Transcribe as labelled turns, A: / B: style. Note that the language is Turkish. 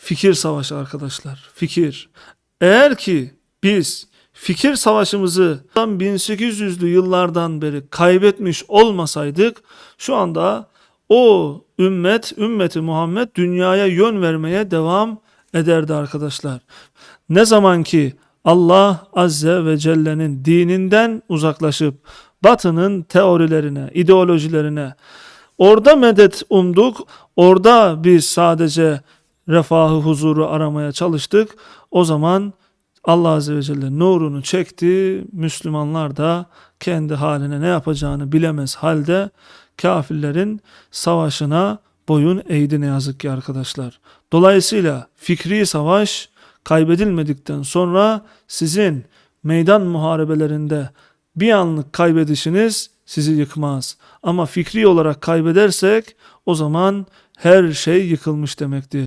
A: fikir savaşı arkadaşlar. Fikir. Eğer ki biz fikir savaşımızı 1800'lü yıllardan beri kaybetmiş olmasaydık şu anda o ümmet, ümmeti Muhammed dünyaya yön vermeye devam ederdi arkadaşlar. Ne zaman ki Allah Azze ve Celle'nin dininden uzaklaşıp batının teorilerine, ideolojilerine orada medet umduk, orada biz sadece refahı, huzuru aramaya çalıştık. O zaman Allah Azze ve Celle nurunu çekti. Müslümanlar da kendi haline ne yapacağını bilemez halde kafirlerin savaşına boyun eğdi ne yazık ki arkadaşlar. Dolayısıyla fikri savaş kaybedilmedikten sonra sizin meydan muharebelerinde bir anlık kaybedişiniz sizi yıkmaz. Ama fikri olarak kaybedersek o zaman her şey yıkılmış demektir.